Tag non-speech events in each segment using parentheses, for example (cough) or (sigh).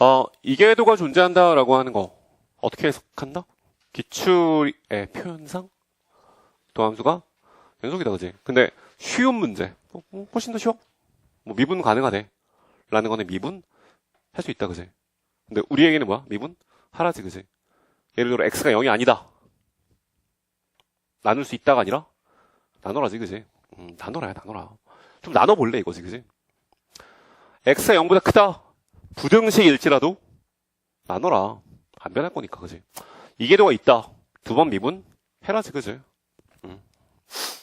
어, 이계도가 존재한다라고 하는 거 어떻게 해석한다? 기출의 표현상 도함수가 연속이다 그지? 근데 쉬운 문제 어, 어, 훨씬 더 쉬워 뭐 미분 가능하대 라는 거는 미분 할 수 있다 그지? 근데 우리에게는 뭐야? 미분 하라지 그지? 예를 들어 x가 0이 아니다 나눌 수 있다가 아니라 나눠라지 그지? 음, 나눠라 나눠라 좀 나눠볼래 이거지 그지? x가 0보다 크다 부등식일지라도 나눠라 안 변할 거니까 그지? 이계도가 있다 두 번 미분 해라지 그지?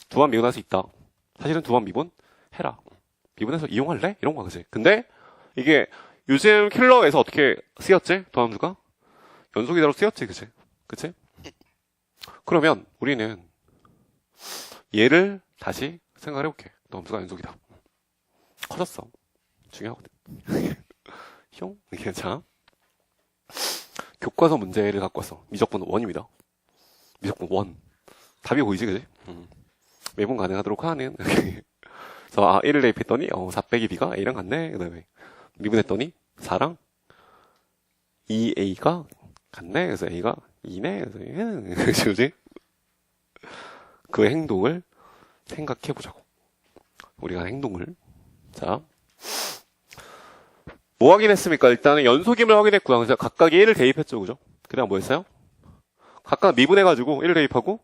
두번 미분할 수 있다 사실은 두 번 미분 해라 미분해서 이용할래? 이런 거야 그지? 근데 이게 요즘 킬러에서 어떻게 쓰였지? 도함수가? 연속이다로 쓰였지 그지? 그치? 그러면 우리는 얘를 다시 생각을 해볼게. 도함수가 연속이다. 커졌어. 중요하거든. (laughs) 형? 이게 자. 교과서 문제를 갖고 왔어. 미적분 원입니다. 미적분 원. 답이 보이지, 그지? 음. 매분 가능하도록 하는. (laughs) 그래서, 아, 1을 대입했더니, 어, 4 빼기 B가 A랑 같네. 그 다음에, 미분했더니, 4랑 2A가 같네. 그래서 A가 2네. 그래서, 얘는, (laughs) 그지? 그 행동을 생각해 보자고. 우리가 행동을. 자. 뭐 확인했습니까? 일단은 연속임을 확인했고요. 그래서 각각 1을 대입했죠. 그죠? 그 다음 뭐 했어요? 각각 미분해가지고 1을 대입하고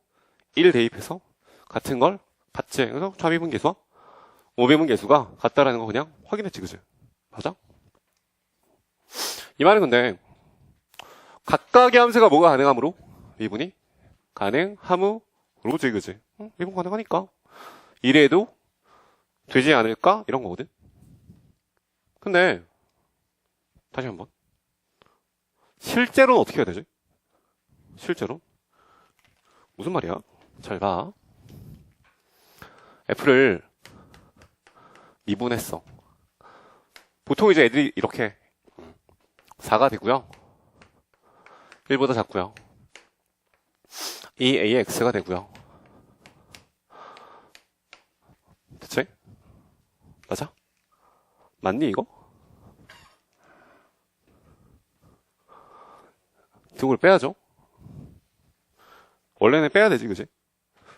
1을 대입해서 같은 걸 받지. 그래서 좌미분 계수와 오미분 계수가 같다라는 거 그냥 확인했지. 그지? 맞아? 이 말은 근데 각각의 함수가 뭐가 가능하므로 미분이 가능함으로 로지 그지? 응? 미분 가능하니까 이래도 되지 않을까? 이런 거거든. 근데 다시 한번 실제로는 어떻게 해야 되지? 실제로 무슨 말이야? 잘 봐. F를 미분했어. 보통 이제 애들이 이렇게 4가 되고요. 1보다 작고요. 이 AX가 되고요. 대체? 맞아? 맞니 이거? 등을 빼야죠. 원래는 빼야 되지, 그지?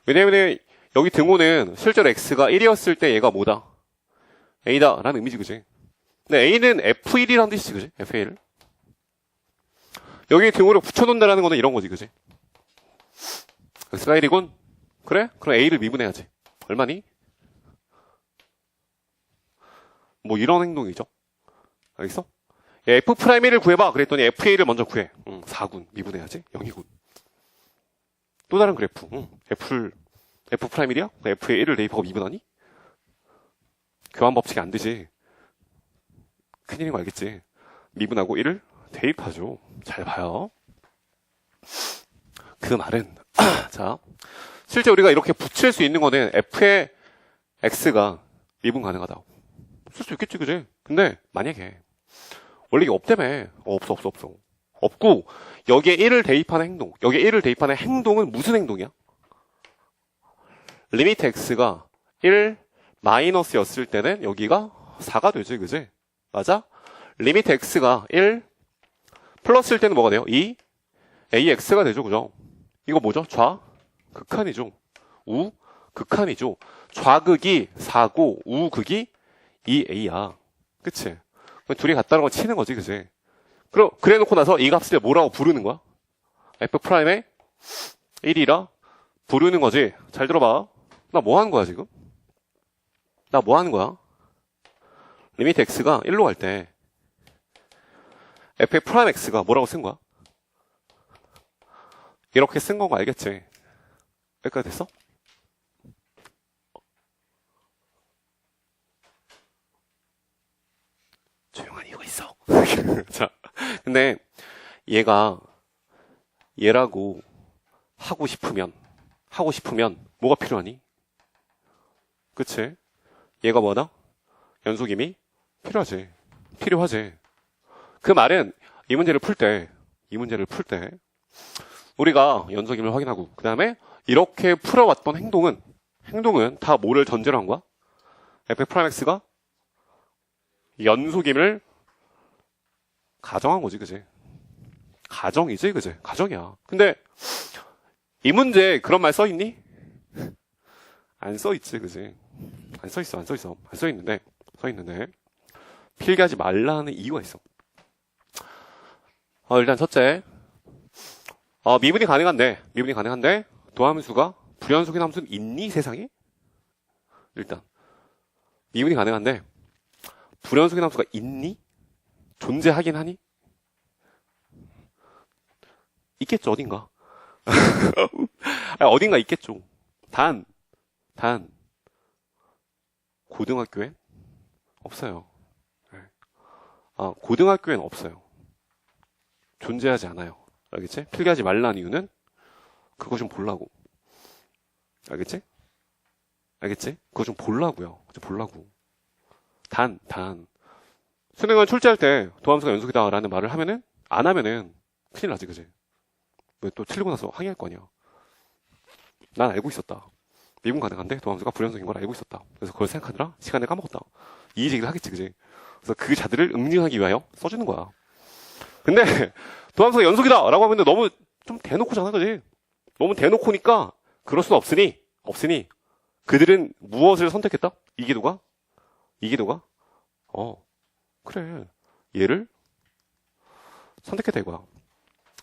왜냐면 여기 등호는 실제로 x가 1이었을 때 얘가 뭐다? a다 라는 의미지, 그지? 근데 a는 f1이라는 뜻이지, 그지? f1. 여기 등호를 붙여놓는다라는 거는 이런 거지, 그지? x가 1이군? 그래? 그럼 a를 미분해야지. 얼마니? 뭐 이런 행동이죠. 알겠어? f'1을 구해봐. 그랬더니 fa를 먼저 구해. 응, 4군. 미분 해야지. 0이군. 또 다른 그래프. 응, f, f'1이야? f에 1을 대입하고 미분하니? 교환 법칙이 안 되지. 큰일인 거 알겠지? 미분하고 1을 대입하죠. 잘 봐요. 그 말은, (clears throat) 자, 실제 우리가 이렇게 붙일 수 있는 거는 f의 x가 미분 가능하다. 쓸수 있겠지, 그지? 근데, 만약에, 원래 이게 없다며. 어, 없어, 없어, 없어. 없고, 여기에 1을 대입하는 행동. 여기에 1을 대입하는 행동은 무슨 행동이야? 리미트 x가 1 마이너스였을 때는 여기가 4가 되지, 그지? 맞아? 리미트 x가 1 플러스일 때는 뭐가 돼요? 2 ax가 되죠, 그죠? 이거 뭐죠? 좌? 극한이죠. 우? 극한이죠. 좌극이 4고 우극이 2a야. 그치? 둘이 같다는 걸 치는 거지, 그지? 그럼, 그래 놓고 나서 이 값을 뭐라고 부르는 거야? F'의 1이라 부르는 거지. 잘 들어봐. 나 뭐 하는 거야, 지금? 나 뭐 하는 거야? 리미트 x가 1로 갈 때, F의 프라임 x가 뭐라고 쓴 거야? 이렇게 쓴 건 거 알겠지? 여기까지 됐어? 조용한 이유가 있어. 자, 근데 얘가 얘라고 하고 싶으면 하고 싶으면 뭐가 필요하니? 그치? 얘가 뭐다? 연속임이 필요하지. 필요하지. 그 말은 이 문제를 풀 때, 이 문제를 풀 때 우리가 연속임을 확인하고 그 다음에 이렇게 풀어왔던 행동은 행동은 다 뭐를 전제로 한 거야? f 프라임 x가 연속임을 가정한 거지, 그지? 가정이지, 그지? 가정이야. 근데 이 문제 그런 말 써 있니? 안 써 있지, 그지? 안 써 있어, 안 써 있어. 안 써 있는데, 써 있는데. 필기하지 말라는 이유가 있어. 어, 일단 첫째. 어, 미분이 가능한데, 미분이 가능한데, 도함수가 불연속인 함수는 있니, 세상에? 일단. 미분이 가능한데, 불연속인 함수가 있니? 존재하긴 하니? 있겠죠, 어딘가. (laughs) 어딘가 있겠죠. 단, 단, 고등학교엔 없어요. 네. 아, 고등학교엔 없어요. 존재하지 않아요. 알겠지? 필기하지 말라는 이유는 그거 좀 보려고. 알겠지? 알겠지? 그거 좀 보려고요. 좀 보려고. 단, 단. 수능은 출제할 때 도함수가 연속이다라는 말을 하면은 안 하면은 큰일 나지, 그지? 왜 또 틀리고 나서 항의할 거 아니야. 난 알고 있었다. 미분 가능한데 도함수가 불연속인 걸 알고 있었다. 그래서 그걸 생각하느라 시간을 까먹었다. 이 얘기를 하겠지, 그지? 그래서 그 자들을 응징하기 위하여 써주는 거야. 근데 (laughs) 도함수가 연속이다! 라고 하면 너무 좀 대놓고잖아, 그지? 너무 대놓고니까 그럴 수는 없으니, 없으니 그들은 무엇을 선택했다? 이기도가? 이기도가? 어, 그래. 얘를 선택했다 이거야.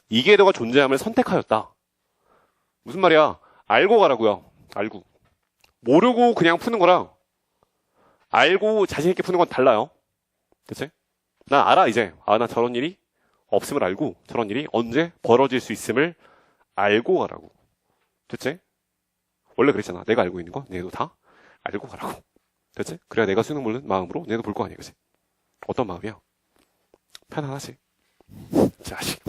이계도가 존재함을 선택하였다. 무슨 말이야? 알고 가라고요. 알고. 모르고 그냥 푸는 거랑 알고 자신 있게 푸는 건 달라요. 그치? 난 알아, 이제. 아, 나 저런 일이 없음을 알고 저런 일이 언제 벌어질 수 있음을 알고 가라고. 됐지? 원래 그랬잖아. 내가 알고 있는 거, 얘도 다 알고 가라고. 됐지? 그래야 내가 수능 보는 마음으로 얘도 볼 거 아니야, 그치? 어떤 마음이야? 편안하지? 자식.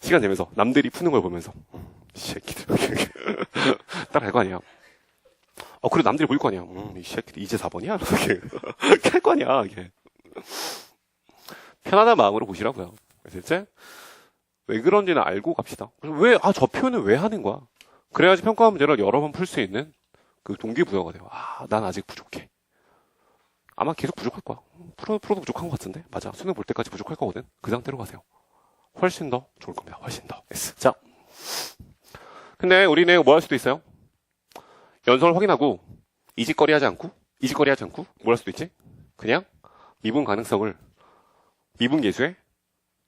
시간 내면서, 남들이 푸는 걸 보면서, 새끼들. 따라할 거 아니야. 어, 그래, 남들이 보일 거 아니야. 음, 이 새끼들, 이제 4번이야? 이렇게 할 거 아니야, 이게. 편안한 마음으로 보시라고요. 됐지? 왜 그런지는 알고 갑시다. 왜, 아, 저 표현을 왜 하는 거야? 그래야지 평가 문제를 여러 번 풀 수 있는 그 동기부여가 돼요. 아, 난 아직 부족해. 아마 계속 부족할 거야. 프로, 프로도 부족한 것 같은데? 맞아. 수능 볼 때까지 부족할 거거든? 그 상태로 가세요. 훨씬 더 좋을 겁니다. 훨씬 더. 자. 근데 우리는 뭐 할 수도 있어요? 연속을 확인하고, 이직거리 하지 않고, 이직거리 하지 않고, 뭘 할 수도 있지? 그냥 미분 가능성을 미분 계수의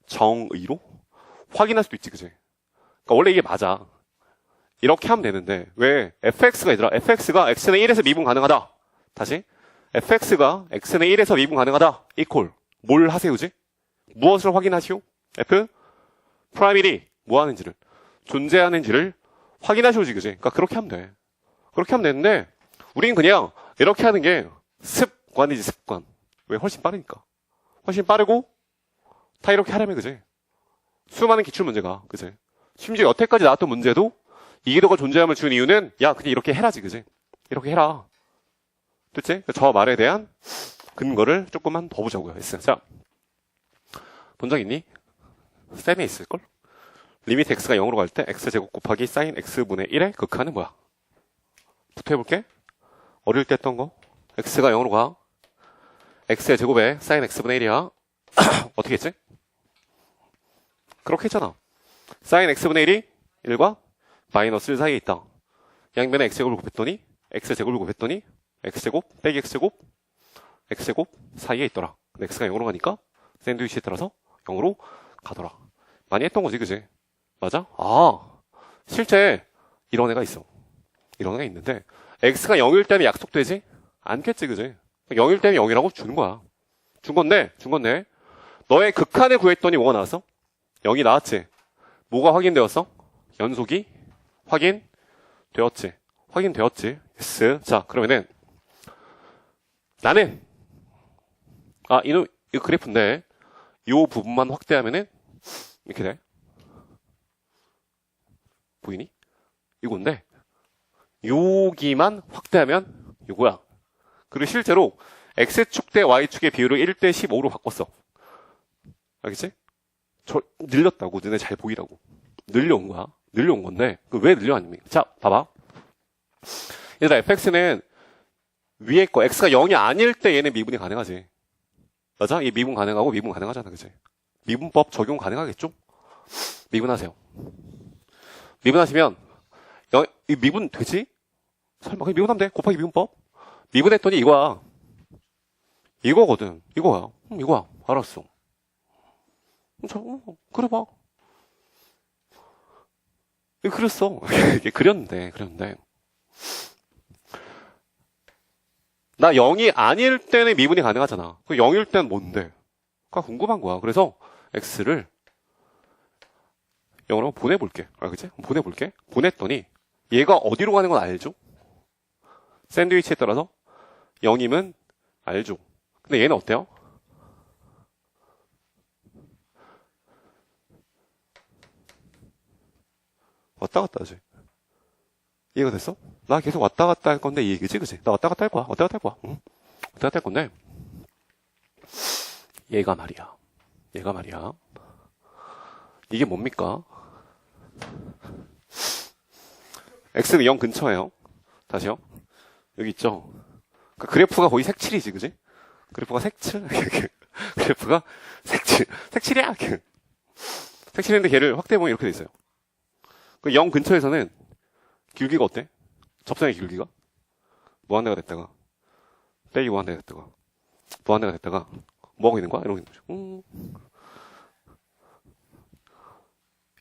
정의로 확인할 수도 있지, 그지? 그러니까 원래 이게 맞아. 이렇게 하면 되는데, 왜 fx가 얘들아, fx가 x는 1에서 미분 가능하다. 다시. Fx가 x는 1에서 미분 가능하다. 이콜. 뭘 하세요지? 무엇을 확인하시오? f 프라임 1이 뭐 하는지를 존재하는지를 확인하시오지 그지? 그러니까 그렇게 하면 돼. 그렇게 하면 되는데 우리는 그냥 이렇게 하는 게 습관이지 습관. 왜 훨씬 빠르니까. 훨씬 빠르고 다 이렇게 하려면 그지? 수많은 기출 문제가 그지? 심지어 여태까지 나왔던 문제도 이기도가 존재함을 준 이유는 야 그냥 이렇게 해라지 그지? 이렇게 해라. 됐지? 저 말에 대한 근거를 조금만 더 보자고요. 했어. 자, 본 적 있니? 쌤에 있을걸? 리미트 x가 0으로 갈 때 x제곱 곱하기 사인 x분의 1의 극한은 뭐야? 부터 해볼게. 어릴 때 했던 거. x가 0으로 가. x의 제곱에 사인 x분의 1이야. 어떻게 했지? 그렇게 했잖아. 사인 x분의 1이 1과 마이너스 1 사이에 있다. 양면에 x제곱을 곱했더니 x제곱을 곱했더니 x제곱 빼기 x제곱 x제곱 사이에 있더라. 근데 x가 0으로 가니까 샌드위치에 따라서 0으로 가더라. 많이 했던 거지, 그지? 맞아? 아, 실제 이런 애가 있어. 이런 애가 있는데 x가 0일 때면 약속되지? 않겠지, 그지? 0일 때면 0이라고 주는 거야. 준 건데, 준 건데 너의 극한을 구했더니 뭐가 나왔어? 0이 나왔지? 뭐가 확인되었어? 연속이 확인되었지. 확인되었지. yes. 자, 그러면은 나는 아, 이, 이 그래프인데 이 부분만 확대하면은 이렇게 돼. 보이니? 이건데 여기만 확대하면 이거야. 그리고 실제로 x축 대 y축의 비율을 1대 15로 바꿨어. 알겠지? 저 늘렸다고 너네 잘 보이라고. 늘려온 거야. 늘려온 건데 그왜 늘려왔습니까? 자, 봐봐. 얘들아 fx는 위에 거 x가 0이 아닐 때 얘는 미분이 가능하지. 맞아? 이 미분 가능하고 미분 가능하잖아, 그치? 미분법 적용 가능하겠죠? 미분하세요. 미분하시면, 여- 이 미분 되지? 설마, 그냥 미분하면 돼. 곱하기 미분법. 미분했더니 이거야. 이거거든. 이거야. 음, 이거야. 알았어. 음, 저, 어, 그래 봐. 그렸어. (laughs) 그렸는데, 그렸는데. 나 0이 아닐 때는 미분이 가능하잖아. 그 0일 땐 뭔데? 가 궁금한 거야. 그래서 x를 0으로 보내볼게. 아, 그치? 보내볼게. 보냈더니 얘가 어디로 가는 건 알죠? 샌드위치에 따라서 0이면 알죠. 근데 얘는 어때요? 왔다 갔다 하지. 이해가 됐어? 나 계속 왔다 갔다 할 건데 이 얘기지, 그치? 나 왔다 갔다 할 거야. 왔다 갔다 할 거야. 응? 왔다 갔다 할 건데 얘가 말이야. 얘가 말이야. 이게 뭡니까? x는 0 근처에요. 다시요. 여기 있죠. 그 그래프가 거의 색칠이지, 그지? 그래프가 색칠? (laughs) 그래프가 색칠. 색칠이야! 색칠인데 걔를 확대해보면 이렇게 돼 있어요. 그0 근처에서는 길기가 어때? 접선의 길기가? 무한대가 됐다가, 빼기 무한대가 됐다가, 무한대가 됐다가, 뭐 하고 있는 거야? 이러고 있는 거죠. 음.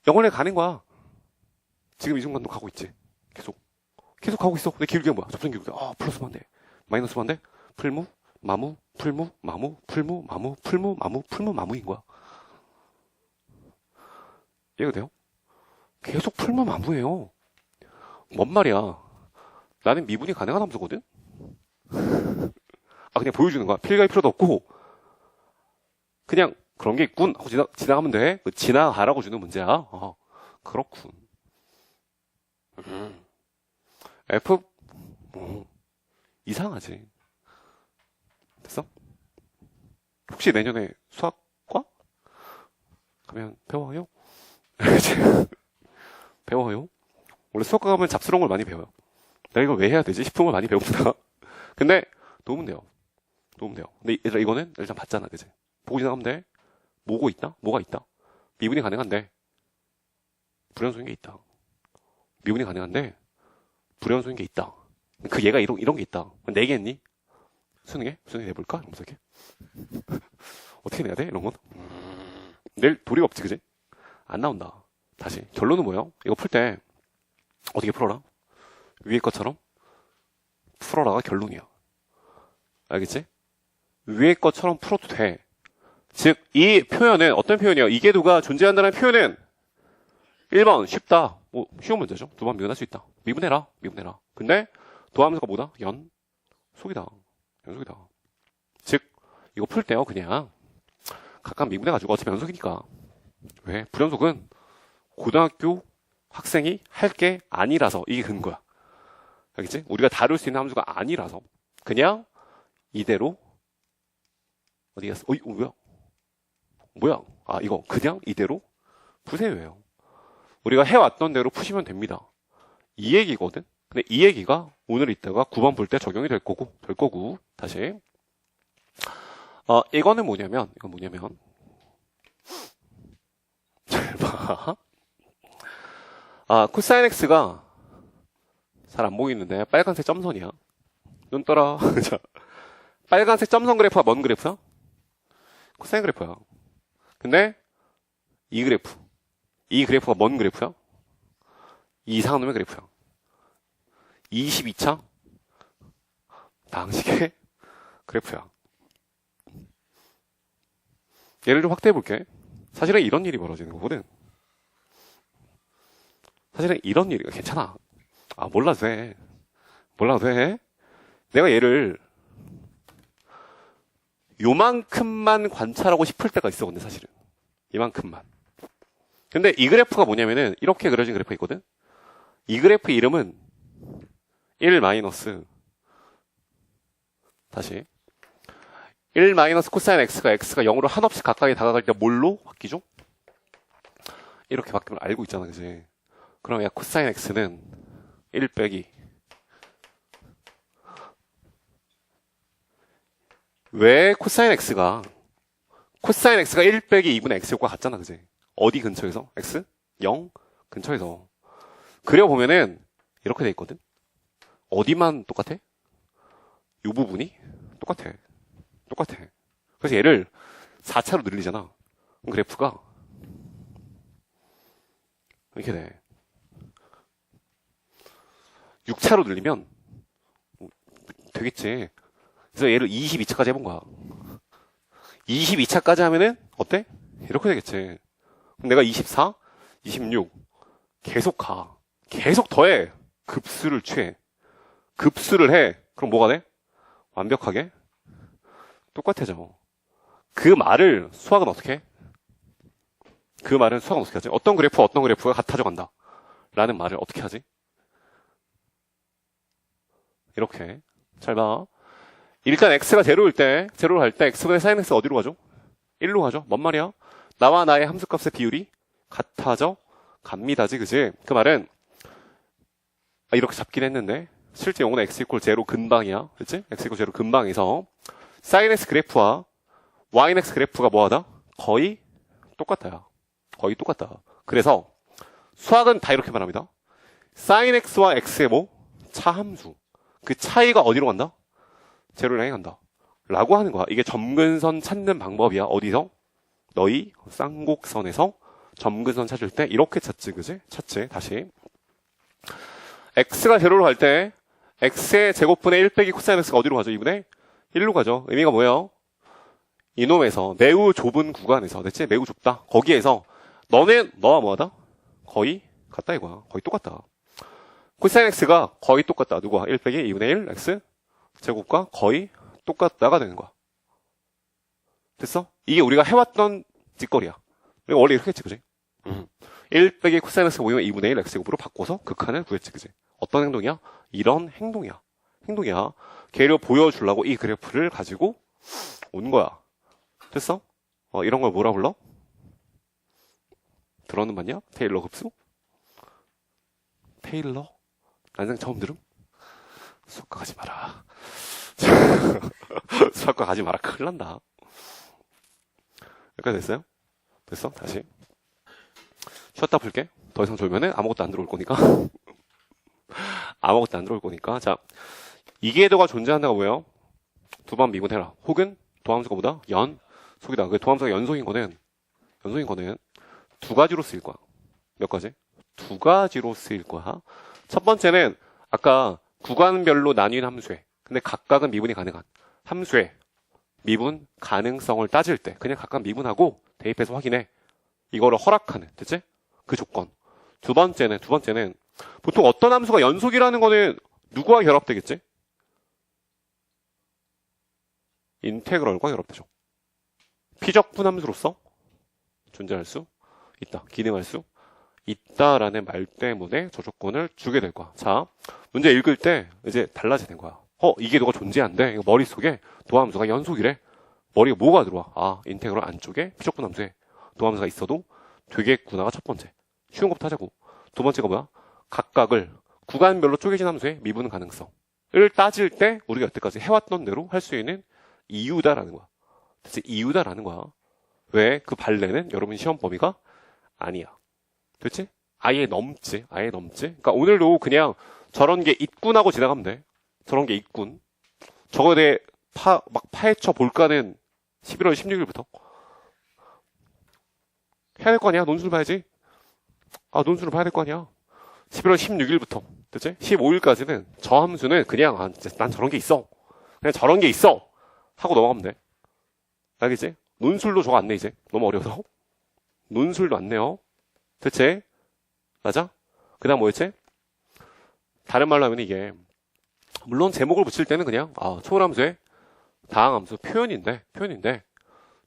영원에 가는 거야. 지금 이 순간도 가고 있지. 계속. 계속 가고 있어. 근데 길기가 뭐야? 접선 길기가. 아, 플러스 반대. 마이너스 반대. 풀무, 마무, 풀무, 마무, 풀무, 마무, 풀무, 마무, 풀무, 마무인 거야. 이해가 돼요? 계속 풀무, 마무예요. 뭔 말이야? 나는 미분이 가능한 함수거든? 아, 그냥 보여주는 거야. 필기할 필요도 없고, 그냥 그런 게 있군 하고 지나, 지나가면 돼. 그 지나가라고 주는 문제야. 어, 그렇군. 음. F, 뭐, 이상하지. 됐어? 혹시 내년에 수학과? 가면 배워요? (laughs) 배워요? 원래 수학과 가면 잡스러운 걸 많이 배워요. 내가 이걸 왜 해야 되지 싶은 걸 많이 배웁니다. (laughs) 근데 도움은 돼요. 도움은 돼요. 근데 얘들아 이거는 일단 봤잖아, 그지? 보고 지나가면 돼. 뭐고 있다? 뭐가 있다? 미분이 가능한데 불연소인 게 있다. 미분이 가능한데 불연소인 게 있다. 그 얘가 이런 이런 게 있다. 내겠니? 수능에 수능에 내볼까? 이러면서 이렇게 (laughs) 어떻게 내야 돼? 이런 건낼 도리가 없지, 그지? 안 나온다. 다시 결론은 뭐예요? 이거 풀 때 어떻게 풀어라? 위에 것처럼 풀어라가 결론이야. 알겠지? 위에 것처럼 풀어도 돼. 즉, 이 표현은 어떤 표현이에요? 이계도가 존재한다는 표현은 1번 쉽다. 뭐 쉬운 문제죠. 두 번 미분할 수 있다. 미분해라. 미분해라. 근데 도함수가 뭐다? 연 속이다. 연속이다. 즉, 이거 풀 때요, 그냥 각각 미분해가지고 어차피 연속이니까. 왜? 불연속은 고등학교 학생이 할 게 아니라서 이게 근거야. 알겠지? 우리가 다룰 수 있는 함수가 아니라서 그냥 이대로 어디 갔어? 어이, 어, 뭐야? 뭐야? 아, 이거 그냥 이대로 푸세요예요. 우리가 해왔던 대로 푸시면 됩니다. 이 얘기거든? 근데 이 얘기가 오늘 이따가 9번 볼 때 적용이 될 거고, 될 거고, 다시. 어, 이거는 뭐냐면, 이건 뭐냐면, (laughs) 잘 봐. 아, 코사인 X가 잘 안 보이는데, 빨간색 점선이야. 눈 떠라. 자, (laughs) 빨간색 점선 그래프가 뭔 그래프야? 코사인 그래프야. 근데 이 그래프, 이 그래프가 뭔 그래프야? 이 이상한 놈의 그래프야. 22차 방식의 (laughs) 그래프야. 얘를 좀 확대해 볼게. 사실은 이런 일이 벌어지는 거거든. 사실은 이런 일이 괜찮아. 아 몰라도 돼. 몰라도 돼. 내가 얘를 요만큼만 관찰하고 싶을 때가 있어, 근데 사실은. 이만큼만. 근데 이 그래프가 뭐냐면은, 이렇게 그려진 그래프가 있거든? 이 그래프 이름은 1 마이너스, 다시. 1 마이너스 코사인 x가 x가 0으로 한없이 가까이 다가갈 때 뭘로 바뀌죠? 이렇게 바뀌면 알고 있잖아, 그지? 그럼 야, 코사인 x는 1 빼기 왜 코사인 x가 코사인 x가 1 빼기 2분의 x 효과 같잖아, 그지? 어디 근처에서? x? 0? 근처에서. 그려보면은, 이렇게 돼 있거든? 어디만 똑같아? 이 부분이 똑같아. 똑같아. 그래서 얘를 4차로 늘리잖아. 그럼 그래프가 이렇게 돼. 6차로 늘리면 되겠지. 그래서 얘를 22차까지 해본 거야. 22차까지 하면은 어때? 이렇게 되겠지. 그럼 내가 24, 26 계속 가. 계속 더해. 급수를 취해. 급수를 해. 그럼 뭐가 돼? 완벽하게 똑같아져. 그 말을 수학은 어떻게 해? 그 말은 수학은 어떻게 하지? 어떤 그래프, 어떤 그래프가 같아져 간다. 라는 말을 어떻게 하지? 이렇게. 잘 봐. 일단 x가 제로일 때, 제로를 할 때 x분의 sin x 어디로 가죠? 1로 가죠? 뭔 말이야? 나와 나의 함수값의 비율이 같아져 갑니다지, 그지? 그 말은, 아, 이렇게 잡긴 했는데, 실제 용어는 x 이퀄 제로 근방이야. 그치? x 이퀄 제로 근방에서, sin x 그래프와 y x 그래프가 뭐하다? 거의 똑같아요. 거의 똑같다. 그래서, 수학은 다 이렇게 말합니다. sin x와 x의 뭐? 차함수. 그 차이가 어디로 간다? 제로를 향해 간다. 라고 하는 거야. 이게 점근선 찾는 방법이야. 어디서? 너희 쌍곡선에서 점근선 찾을 때 이렇게 찾지, 그지? 찾지, 다시. x가 제로로 갈 때, x의 제곱분의 1 빼기 코사인 x가 어디로 가죠? 2분의 1로 가죠. 의미가 뭐예요? 이놈에서 매우 좁은 구간에서, 됐지? 매우 좁다. 거기에서, 너네, 너와 뭐하다? 거의 같다 이거야. 거의 똑같다. 코사인 x가 거의 똑같다. 누구와? 1 빼기 2분의 1 x 제곱과 거의 똑같다가 되는 거야. 됐어? 이게 우리가 해왔던 짓거리야. 우리가 원래 이렇게 했지, 그지? 음. 1 빼기 코사인 x 모이면 2분의 1 x제곱으로 바꿔서 극한을 구했지, 그지? 어떤 행동이야? 이런 행동이야. 행동이야. 걔를 보여주려고 이 그래프를 가지고 온 거야. 됐어? 어, 이런 걸 뭐라 불러? 들어는 봤냐? 테일러 급수? 테일러? 난생 처음 들음? 수학과 가지 마라. (laughs) 수학과 가지 마라. 큰일 난다. 여기까지 됐어요? 됐어? 다시. 쉬었다 풀게. 더 이상 졸면은 아무것도 안 들어올 거니까. (laughs) 아무것도 안 들어올 거니까. 자, 이계도가 존재한다가 뭐예요? 두번 미분해라. 혹은 도함수가 뭐다? 연, 속이다. 그 도함수가 연속인 거는, 연속인 거는 두 가지로 쓰일 거야. 몇 가지? 두 가지로 쓰일 거야. 첫 번째는 아까 구간별로 나뉜 함수에 근데 각각은 미분이 가능한 함수의 미분 가능성을 따질 때 그냥 각각 미분하고 대입해서 확인해. 이거를 허락하는 됐지? 그 조건. 두 번째는 두 번째는 보통 어떤 함수가 연속이라는 거는 누구와 결합되겠지? 인테그럴과 결합되죠. 피적분 함수로서 존재할 수 있다. 기능할 수 있다라는 말 때문에 저 조건을 주게 될 거야. 자, 문제 읽을 때 이제 달라지는 거야. 어, 이게 너가 존재한대. 이거 머릿속에 도함수가 연속이래. 머리에 뭐가 들어와? 아, 인테그럴 안쪽에 피적분 함수에 도함수가 있어도 되겠구나가 첫 번째. 쉬운 것부터 하자고. 두 번째가 뭐야? 각각을 구간별로 쪼개진 함수의 미분 가능성을 따질 때 우리가 여태까지 해왔던 대로 할 수 있는 이유다라는 거야. 대체 이유다라는 거야. 왜? 그 발레는 여러분 시험 범위가 아니야. 그렇지? 아예 넘지. 아예 넘지. 그러니까 오늘도 그냥 저런 게 있군하고 지나가면 돼. 저런 게 있군. 저거에 대해 파, 막 파헤쳐 볼까는 11월 16일부터. 해야 될 거 아니야? 논술 봐야지. 아, 논술을 봐야 될 거 아니야? 11월 16일부터. 됐지? 15일까지는 저 함수는 그냥, 아, 난 저런 게 있어. 그냥 저런 게 있어. 하고 넘어가면 돼. 알겠지? 논술도 저거 안 내, 이제. 너무 어려워서. 논술도 안 내요. 대체? 맞아? 그 다음 뭐였지? 다른 말로 하면 이게, 물론 제목을 붙일 때는 그냥, 아, 초월함수의 다항함수 표현인데, 표현인데,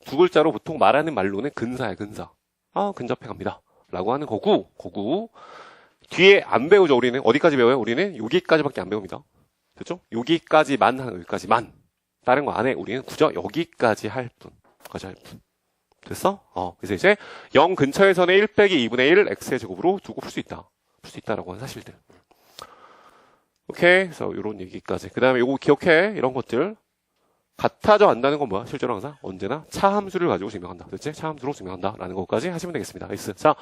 두 글자로 보통 말하는 말로는 근사야, 근사. 아, 근접해 갑니다. 라고 하는 거고, 거고, 뒤에 안 배우죠, 우리는. 어디까지 배워요? 우리는 여기까지밖에 안 배웁니다. 됐죠? 여기까지만 하는 여기까지만. 다른 거 안 해. 우리는 그저 여기까지 할 뿐. 까지 할 뿐. 됐어? 어. 그래서 이제 0 근처에서는 1 빼기 2분의 1 x의 제곱으로 두고 풀 수 있다. 풀 수 있다라고 하는 사실들. 오케이. 그래서 이런 얘기까지. 그 다음에 요거 기억해. 이런 것들. 같아져 안다는 건 뭐야? 실제로 항상 언제나 차 함수를 가지고 증명한다. 됐지? 차 함수로 증명한다라는 것까지 하시면 되겠습니다. 나이스. 자,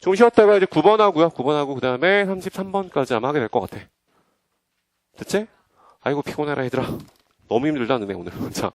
좀 쉬었다가 이제 9번 하고요. 9번 하고 그 다음에 33번까지 아마 하게 될 것 같아. 됐지? 아이고 피곤해라 얘들아. 너무 힘들다 너네 오늘. (laughs) 자,